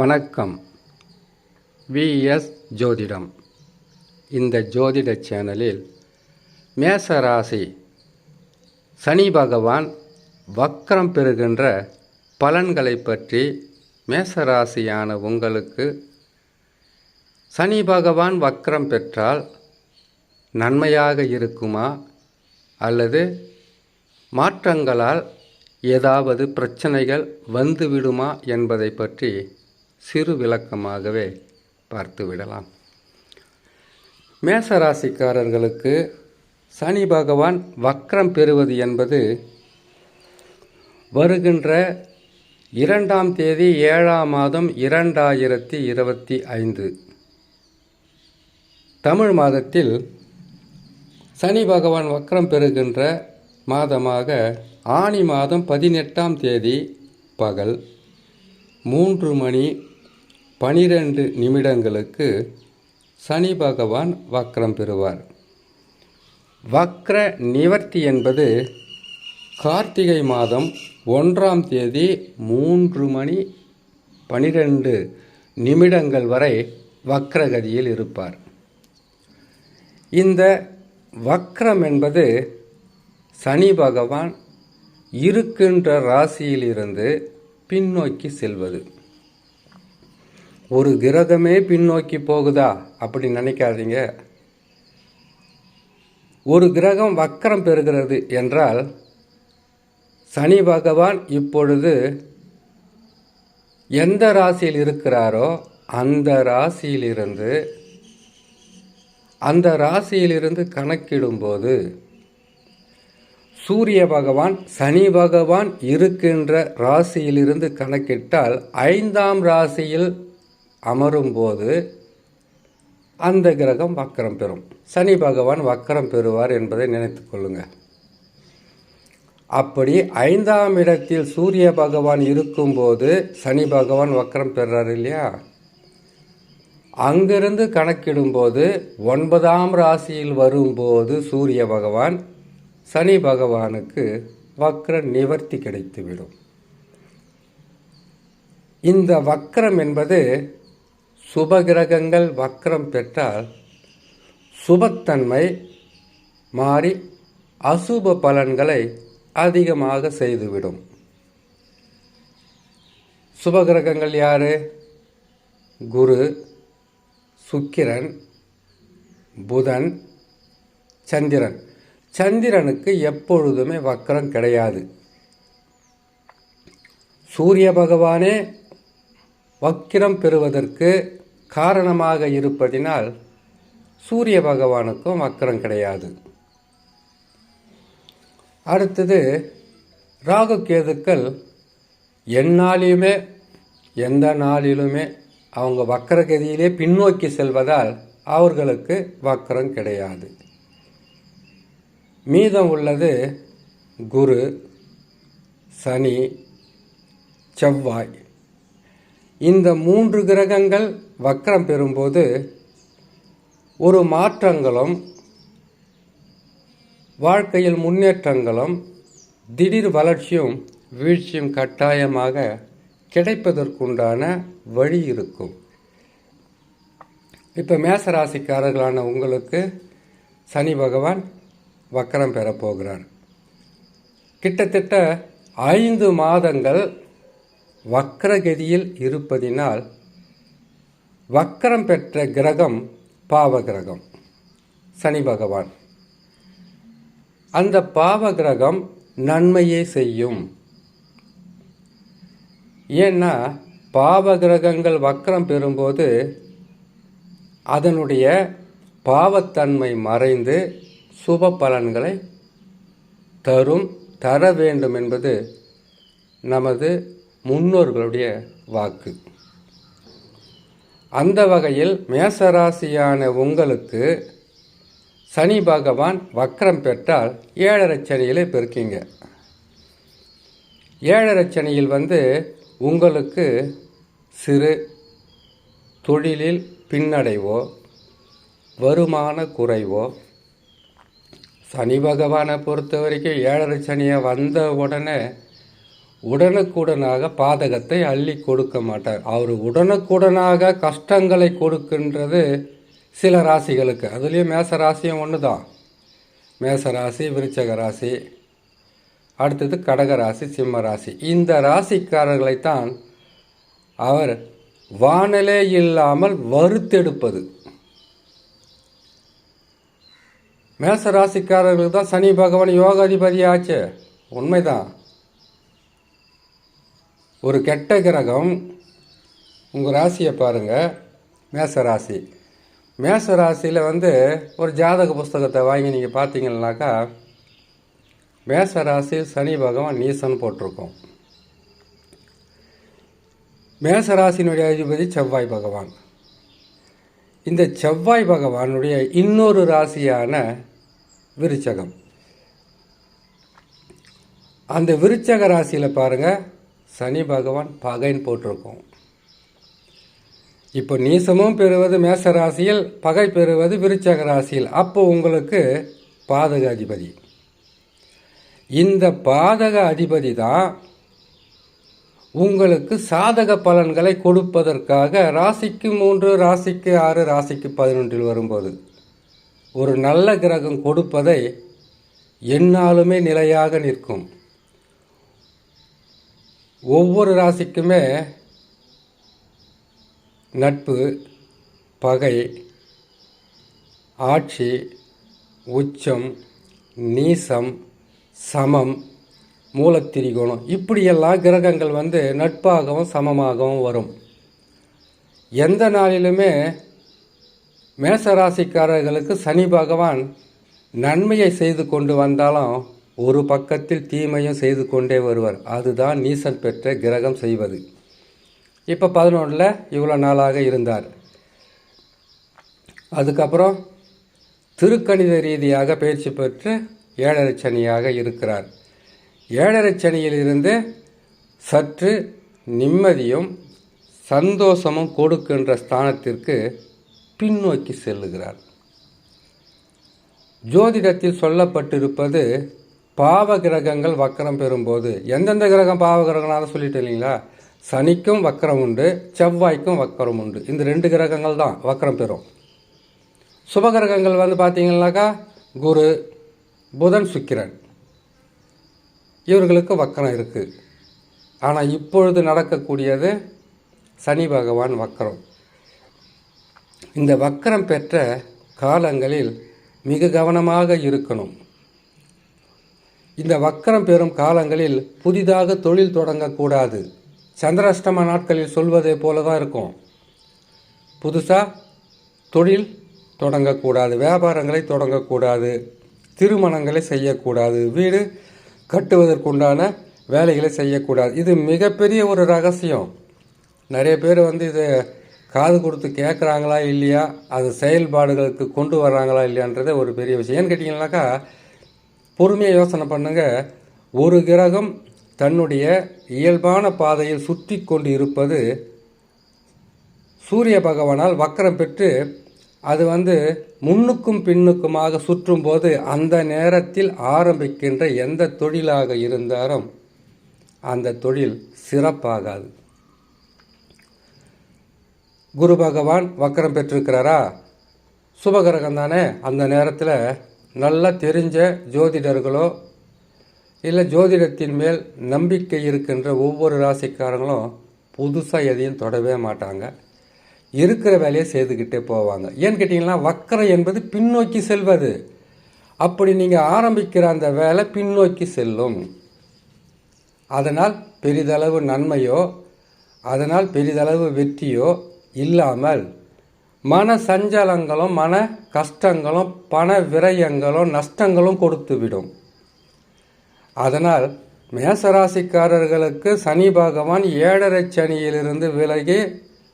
வணக்கம். விஎஸ் ஜோதிடம். இந்த ஜோதிட சேனலில் மேசராசி சனி பகவான் வக்கரம் பெறுகின்ற பலன்களை பற்றி மேசராசியான உங்களுக்கு சனி பகவான் வக்கரம் பெற்றால் நன்மையாக இருக்குமா? அல்லது மாற்றங்களால் ஏதாவது பிரச்சனைகள் வந்துவிடுமா என்பதை பற்றி சிறு விளக்கமாகவே பார்த்து விடலாம். மேசராசிக்காரர்களுக்கு சனி பகவான் வக்ரம் பெறுவது என்பது வருகின்ற இரண்டாம் தேதி ஏழாம் மாதம் இரண்டாயிரத்தி இருபத்தி ஐந்து. தமிழ் மாதத்தில் சனி பகவான் வக்ரம் பெறுகின்ற மாதமாக ஆனி மாதம் பதினெட்டாம் தேதி பகல் மூன்று மணி பனிரெண்டு நிமிடங்களுக்கு சனி பகவான் வக்ரம் பெறுவார். வக்ர நிவர்த்தி என்பது கார்த்திகை மாதம் ஒன்றாம் தேதி மூன்று மணி பனிரெண்டு நிமிடங்கள் வரை வக்ரகதியில் இருப்பார். இந்த வக்ரம் என்பது சனி பகவான் இருக்கின்ற ராசியிலிருந்து பின்னோக்கி செல்வது. ஒரு கிரகமே பின்னோக்கி போகுதா அப்படி நினைக்காதீங்க. ஒரு கிரகம் வக்கரம் பெறுகிறது என்றால் சனி பகவான் இப்பொழுது எந்த ராசியில் இருக்கிறாரோ அந்த ராசியிலிருந்து அந்த ராசியிலிருந்து கணக்கிடும்போது சூரிய பகவான் சனி பகவான் இருக்கின்ற ராசியிலிருந்து கணக்கிட்டால் ஐந்தாம் ராசியில் அமரும்போது அந்த கிரகம் வக்கரம் பெறும். சனி பகவான் வக்கரம் பெறுவார் என்பதை நினைத்து கொள்ளுங்கள் அப்படி ஐந்தாம் இடத்தில் சூரிய பகவான் இருக்கும்போது சனி பகவான் வக்கரம் பெறார் இல்லையா? அங்கிருந்து கணக்கிடும்போது ஒன்பதாம் ராசியில் வரும்போது சூரிய பகவான் சனி பகவானுக்கு வக்ர நிவர்த்தி கிடைத்துவிடும். இந்த வக்ரம் என்பது சுபகிரகங்கள் வக்ரம் பெற்றால் சுபத்தன்மை மாறி அசுப பலன்களை அதிகமாக செய்துவிடும். சுபகிரகங்கள் யாரு? குரு சுக்கிரன் புதன் சந்திரன். சந்திரனுக்கு எப்பொழுதுமே வக்கரம் கிடையாது. சூரிய பகவானே வக்கிரம் பெறுவதற்கு காரணமாக இருப்பதினால் சூரிய பகவானுக்கும் வக்கரம் கிடையாது. அடுத்தது ராகு கேதுக்கள் எந்நாளிலுமே எந்த நாளிலுமே அவங்க வக்கரகதியிலே பின்னோக்கி செல்வதால் அவர்களுக்கு வக்கரம் கிடையாது. மீதம் உள்ளது குரு சனி செவ்வாய். இந்த மூன்று கிரகங்கள் வக்கரம் பெறும்போது ஒரு மாற்றங்களும் வாழ்க்கையில் முன்னேற்றங்களும் திடீர் வளர்ச்சியும் வீழ்ச்சியும் கட்டாயமாக கிடைப்பதற்குண்டான வழி இருக்கும். இப்போ மேசராசிக்காரர்களான உங்களுக்கு சனி பகவான் வக்கரம் பெறப்போகிறார் கிட்டத்தட்ட ஐந்து மாதங்கள் வக்கரகதியில் இருப்பதினால் வக்கரம் பெற்ற கிரகம் பாவ கிரகம் சனி பகவான். அந்த பாவ கிரகம் நன்மையே செய்யும். ஏன்னா பாவ கிரகங்கள் வக்கரம் பெறும்போது அதனுடைய பாவத்தன்மை மறைந்து சுப பலன்களை தரும் தர வேண்டும் என்பது நமது முன்னோர்களுடைய வாக்கு. அந்த வகையில் மேசராசியான உங்களுக்கு சனி பகவான் வக்கரம் பெற்றால் ஏழரை சனியிலே பெருக்கிங்க. ஏழரை சனியில் வந்து உங்களுக்கு சிறு தொழிலில் பின்னடைவோ வருமான குறைவோ சனி பகவானை பொறுத்த வரைக்கும் ஏழரை சனியை வந்த உடனே உடனுக்குடனாக பாதகத்தை அள்ளி கொடுக்க மாட்டார். அவர் உடனுக்குடனாக கஷ்டங்களை கொடுக்கின்றது சில ராசிகளுக்கு. அதுலேயும் மேச ராசியும் ஒன்று தான் மேச ராசி விருச்சக ராசி அடுத்தது கடக ராசி சிம்ம ராசி. இந்த ராசிக்காரர்களைத்தான் அவர் வானிலை இல்லாமல் வறுத்தெடுப்பது. மேச ராசிக்காரர்களுக்கு தான் சனி பகவான் யோகாதிபதி ஆச்சு. உண்மைதான். ஒரு கெட்ட கிரகம் உங்கள் ராசியை பாருங்கள் மேச ராசி. மேச ராசியில் வந்து ஒரு ஜாதக புஸ்தகத்தை வாங்கி நீங்கள் பார்த்தீங்கன்னாக்கா மேச ராசி சனி பகவான் நீசன் போட்டிருக்கோம். மேச ராசியினுடைய அதிபதி செவ்வாய் பகவான். இந்த செவ்வாய் பகவானுடைய இன்னொரு ராசியான விருச்சகம். அந்த விருச்சக ராசியில் பாருங்கள் சனி பகவான் பகைன்னு போட்டிருக்கோம். இப்போ நீசமும் பெறுவது மேச ராசியில் பகை பெறுவது விருச்சக ராசியில். அப்போ உங்களுக்கு பாதக அதிபதி. இந்த பாதக அதிபதி தான் உங்களுக்கு சாதக பலன்களை கொடுப்பதற்காக ராசிக்கு மூன்று ராசிக்கு ஆறு ராசிக்கு பதினொன்றில் வரும்போது ஒரு நல்ல கிரகம் கொடுப்பதை என்னாலுமே நிலையாக நிற்கும். ஒவ்வொரு ராசிக்குமே நட்பு பகை ஆட்சி உச்சம் நீசம் சமம் மூலத்திரிகோணம். இப்படியெல்லாம் கிரகங்கள் வந்து நட்பாகவும் சமமாகவும் வரும். எந்த நாளிலுமே மேசராசிக்காரர்களுக்கு சனி பகவான் நன்மையை செய்து கொண்டு வந்தாலும் ஒரு பக்கத்தில் தீமையும் செய்து கொண்டே வருவார். அதுதான் நீசன் பெற்ற கிரகம் செய்வது. இப்போ பதினொன்றில் இவ்வளோ நாளாக இருந்தார். அதுக்கப்புறம் திருக்கணித ரீதியாக பயிற்சி பெற்று ஏழரை சனியாக இருக்கிறார். ஏழரை சனியிலிருந்து சற்று நிம்மதியும் சந்தோஷமும் கொடுக்கின்ற ஸ்தானத்திற்கு பின்னோக்கி செல்லுகிறார். ஜோதிடத்தில் சொல்லப்பட்டிருப்பது பாவ கிரகங்கள் வக்கரம் பெறும்போது. எந்தெந்த கிரகம் பாவ கிரகனாக சொல்லிட்டு இல்லைங்களா? சனிக்கும் வக்கரம் உண்டு செவ்வாய்க்கும் வக்கரம் உண்டு. இந்த ரெண்டு கிரகங்கள் தான் வக்கரம் பெறும். சுபகிரகங்கள் வந்து பார்த்தீங்கன்னாக்கா குரு புதன் சுக்கிரன். இவர்களுக்கு வக்கரம் இருக்குது ஆனால் இப்பொழுது நடக்கக்கூடியது சனி பகவான் வக்கரம். இந்த வக்கரம் பெற்ற காலங்களில் மிக கவனமாக இருக்கணும். இந்த வக்கரம் பெறும் காலங்களில் புதிதாக தொழில் தொடங்கக்கூடாது. சந்திராஷ்டம நாட்களில் சொல்வதே போல தான் இருக்கும். புதுசாக தொழில் தொடங்கக்கூடாது வியாபாரங்களை தொடங்கக்கூடாது திருமணங்களை செய்யக்கூடாது வீடு கட்டுவதற்குண்டான வேலைகளை செய்யக்கூடாது. இது மிகப்பெரிய ஒரு ரகசியம். நிறைய பேர் வந்து இதை காது கொடுத்து கேட்குறாங்களா இல்லையா அது செயல்பாடுகளுக்கு கொண்டு வர்றாங்களா இல்லையான்றதே ஒரு பெரிய விஷயம். ஏன்னு கேட்டிங்கனாக்கா பொறுமையாக யோசனை பண்ணுங்க. ஒரு கிரகம் தன்னுடைய இயல்பான பாதையில் சுற்றி கொண்டு இருப்பது சூரிய பகவானால் வக்கரம் பெற்று அது வந்து முன்னுக்கும் பின்னுக்குமாக சுற்றும்போது அந்த நேரத்தில் ஆரம்பிக்கின்ற எந்த தொழிலாக இருந்தாலும் அந்த தொழில் சிறப்பாகாது. குரு பகவான் வக்கரம் பெற்றிருக்கிறாரா? சுபகிரகம் தானே அந்த நேரத்தில் நல்லா தெரிஞ்ச ஜோதிடர்களோ இல்லை ஜோதிடத்தின் மேல் நம்பிக்கை இருக்கின்ற ஒவ்வொரு ராசிக்காரங்களும் புதுசாக எதையும் தொடவே மாட்டாங்க. இருக்கிற வேலையை செய்துக்கிட்டே போவாங்க. ஏன்னு கேட்டிங்கன்னா வக்கரை என்பது பின்னோக்கி செல்வது. அப்படி நீங்கள் ஆரம்பிக்கிற அந்த வேலை பின்னோக்கி செல்லும். அதனால் பெரிதளவு நன்மையோ அதனால் பெரிதளவு வெற்றியோ இல்லாமல் மன சஞ்சலங்களும் மன கஷ்டங்களும் பண விரயங்களும் நஷ்டங்களும் கொடுத்து விடும் அதனால் மேசராசிக்காரர்களுக்கு சனி பகவான் ஏழரை சனியிலிருந்து விலகி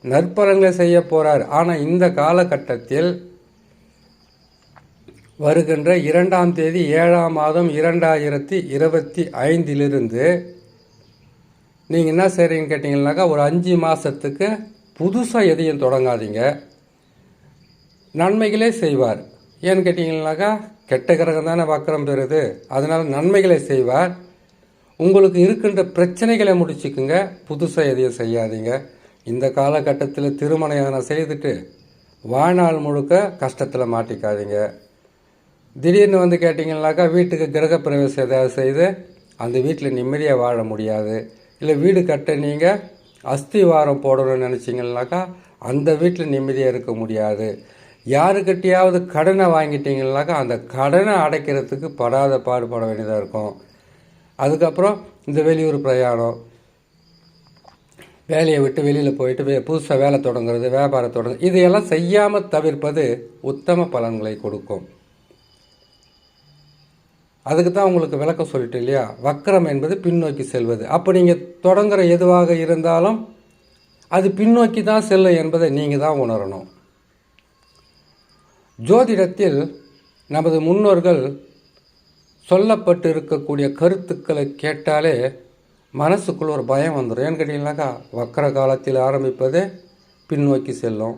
நற்பலன்களை செய்ய போகிறார் ஆனால் இந்த காலகட்டத்தில் வருகின்ற இரண்டாம் தேதி ஏழாம் மாதம் இரண்டாயிரத்தி இருபத்தி ஐந்திலிருந்து நீங்கள் என்ன செய்கிறீங்கன்னு கேட்டிங்கன்னாக்கா ஒரு அஞ்சு மாதத்துக்கு புதுசாக எதையும் தொடங்காதீங்க. நன்மைகளே செய்வார். ஏன்னு கேட்டிங்கனாக்கா கெட்ட கிரகம் தானே வக்கரம் பெறுது. அதனால் நன்மைகளை செய்வார். உங்களுக்கு இருக்கின்ற பிரச்சனைகளை முடிச்சுக்குங்க. புதுசாக எதையும் செய்யாதீங்க. இந்த காலகட்டத்தில் திருமணம் செய்துட்டு வாழ்நாள் முழுக்க கஷ்டத்தில் மாட்டிக்காதீங்க. திடீர்னு வந்து கேட்டிங்கனாக்கா வீட்டுக்கு கிரகப்பிரவேசம் ஏதாவது செய்து அந்த வீட்டில் நிம்மதியாக வாழ முடியாது. இல்லை வீடு கட்ட நீங்கள் அஸ்திவாரம் போடணும்னு நினச்சிங்கனாக்கா அந்த வீட்டில் நிம்மதியாக இருக்க முடியாது. யாருக்கிட்டையாவது கடனை வாங்கிட்டீங்கனாக்கா அந்த கடனை அடைக்கிறதுக்கு படாத பாடுபட வேண்டியதாக இருக்கும். அதுக்கப்புறம் இந்த வெளியூர் பிரயாணம். வேலையை விட்டு வெளியில் போயிட்டு வே புதுசாக வேலை தொடங்குறது வியாபாரம் தொடங்குறது இதையெல்லாம் செய்யாமல் தவிர்ப்பது உத்தம பலன்களை கொடுக்கும். அதுக்கு தான் உங்களுக்கு விளக்கம் சொல்லிட்டு இல்லையா? வக்கரம் என்பது பின்னோக்கி செல்வது. அப்போ நீங்கள் தொடங்குற எதுவாக இருந்தாலும் அது பின்னோக்கி தான் செல்லும் என்பதை நீங்கள் தான் உணரணும். ஜோதிடத்தில் நமது முன்னோர்கள் சொல்லப்பட்டு இருக்கக்கூடிய கருத்துக்களை கேட்டாலே மனசுக்குள்ள ஒரு பயம் வந்துடும் ஏன்னு கேட்டிங்கனாக்கா வக்கர காலத்தில் ஆரம்பிப்பதே பின்னோக்கி செல்லும்.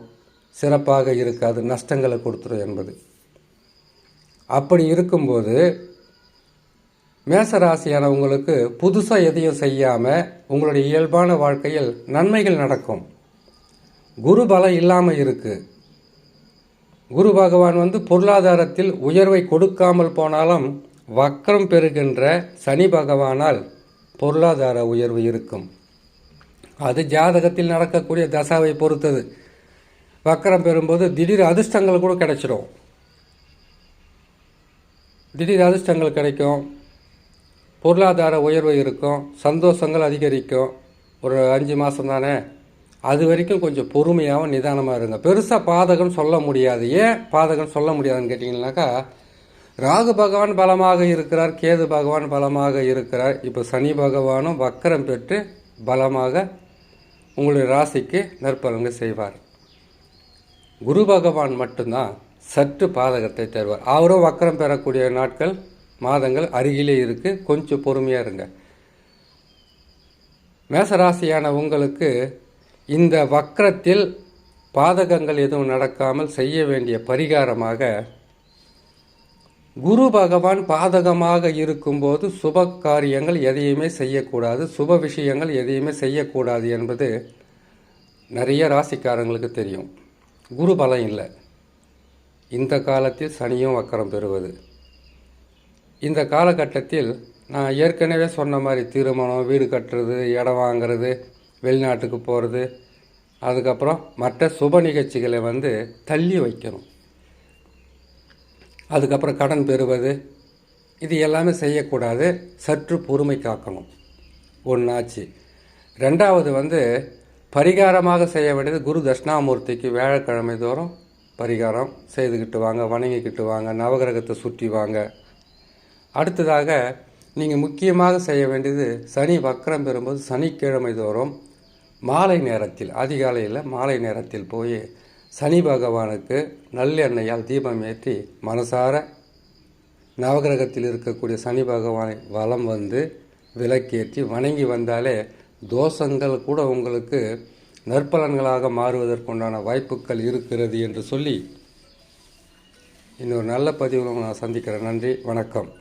சிறப்பாக இருக்காது நஷ்டங்களை கொடுத்துரும் என்பது. அப்படி இருக்கும்போது மேசராசியானவங்களுக்கு புதுசாக எதையும் செய்யாமல் உங்களுடைய இயல்பான வாழ்க்கையில் நன்மைகள் நடக்கும். குரு பலம் இல்லாமல் இருக்குது குரு பகவான் வந்து பொருளாதாரத்தில் உயர்வை கொடுக்காமல் போனாலும் வக்கரம் பெறுகின்ற சனி பகவானால் பொருளாதார உயர்வு இருக்கும். அது ஜாதகத்தில் நடக்கக்கூடிய தசாவை பொறுத்தது. வக்கரம் பெறும்போது திடீர் அதிர்ஷ்டங்கள் கூட கிடைச்சிடும் திடீர் அதிர்ஷ்டங்கள் கிடைக்கும். பொருளாதார உயர்வு இருக்கும். சந்தோஷங்கள் அதிகரிக்கும். ஒரு அஞ்சு மாதம் தானே? அது வரைக்கும் கொஞ்சம் பொறுமையாகவும் நிதானமாக இருங்க. பெருசாக பாதகம் சொல்ல முடியாது. ஏன் பாதகம் சொல்ல முடியாதுன்னு கேட்டிங்கனாக்கா ராகு பகவான் பலமாக இருக்கிறார் கேது பகவான் பலமாக இருக்கிறார். இப்போ சனி பகவானும் வக்கரம் பெற்று பலமாக உங்களுடைய ராசிக்கு நற்பலன்கள் செய்வார். குரு பகவான் மட்டும்தான் சற்று பாதகத்தை தருவார். அவரும் வக்கரம் பெறக்கூடிய நாட்கள் மாதங்கள் அருகிலே இருக்குது கொஞ்சம் பொறுமையாக இருங்க. மேசராசியான உங்களுக்கு இந்த வக்கரத்தில் பாதகங்கள் எதுவும் நடக்காமல் செய்ய வேண்டிய பரிகாரமாக குரு பகவான் பாதகமாக இருக்கும்போது சுப காரியங்கள் எதையுமே செய்யக்கூடாது சுப விஷயங்கள் எதையுமே செய்யக்கூடாது என்பது நிறைய ராசிக்காரங்களுக்கு தெரியும். குரு பலம் இல்லை. இந்த காலத்தில் சனியும் வக்கரம் பெறுவது. இந்த காலகட்டத்தில் நான் ஏற்கனவே சொன்ன மாதிரி திருமணம் வீடு கட்டுறது இடம் வாங்கிறது வெளிநாட்டுக்கு போகிறது அதுக்கப்புறம் மற்ற சுப நிகழ்ச்சிகளை வந்து தள்ளி வைக்கணும். அதுக்கப்புறம் கடன் பெறுவது இது எல்லாமே செய்யக்கூடாது சற்று பொறுமை காக்கணும். ஒன்றாச்சு ரெண்டாவது வந்து பரிகாரமாக செய்ய வேண்டியது குரு தட்சிணாமூர்த்திக்கு வியாழக்கிழமை தோறும் பரிகாரம் செய்துக்கிட்டு வாங்க வணங்கிக்கிட்டு வாங்க நவகிரகத்தை சுற்றி வாங்க. அடுத்ததாக நீங்கள் முக்கியமாக செய்ய வேண்டியது சனி வக்கரம் பெறும்போது சனிக்கிழமை தோறும் மாலை நேரத்தில் அதிகாலையில் மாலை நேரத்தில் போய் சனி பகவானுக்கு நல்லெண்ணெயால் தீபம் ஏற்றி மனசார நவகிரகத்தில் இருக்கக்கூடிய சனி பகவானை வலம் வந்து விளக்கேற்றி வணங்கி வந்தாலே தோஷங்கள் கூட உங்களுக்கு நற்பலன்களாக மாறுவதற்குண்டான வாய்ப்புகள் இருக்கிறது என்று சொல்லி இன்னொரு நல்ல பதிவில் நான் சந்திக்கிறேன். நன்றி வணக்கம்.